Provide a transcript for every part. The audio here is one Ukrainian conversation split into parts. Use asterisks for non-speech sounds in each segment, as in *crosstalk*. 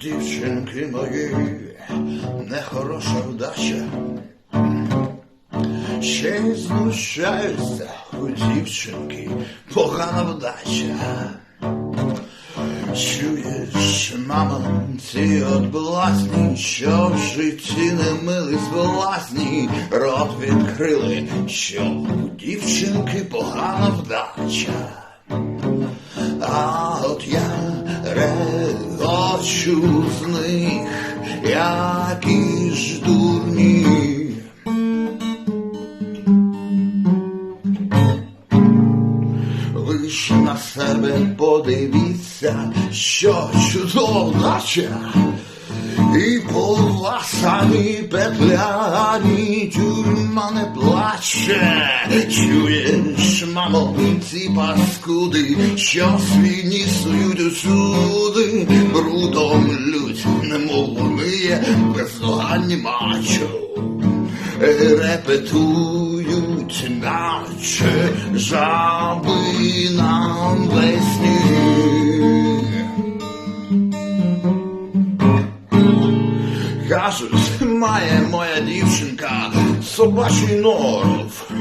дівчинки мої, нехороша вдача. Ще й знущаються у дівчинки, погана вдача. Чуєш, мамо, ці от блазні, що в житті не мились власні, рот відкрили, що у дівчинки погана вдача. Регочу з них, які ж дурні. Лиш на себе подивіться, що чудово наче І поласані петляні тюрма не плаче. Чуєш, мамо, ці паскуди, що свій ніс сують усюди, брудом лють, немов вони бездоганні мачо. Репетують, наче жаби нам весні. Кажуть, *laughs* має моя дівчинка собачий норов. *laughs*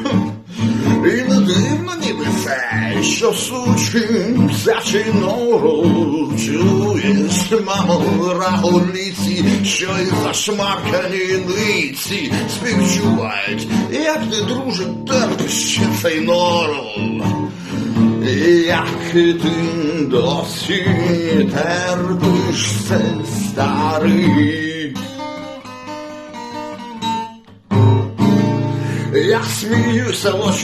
І не дивно ніби це, що сучим зячий норов. Чуєш, мамо, рагуліці, що й зашмаркані ниці співчувають, як ти, друже, терпиш цей норов. Як ти досі терпиш це старий. Я сміюся в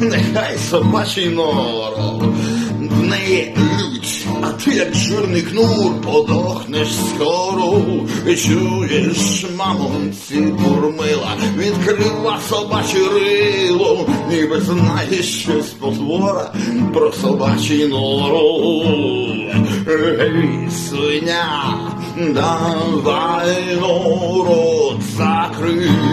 нехай собачий норов. В неї лють, а ти як жирний кнур подохнеш скоро. І чуєш, мамо, ці бурмила, відкрила собаче рило, ніби знає щось потвора про собачий норов. Гей, свиня, давай но рот закрий.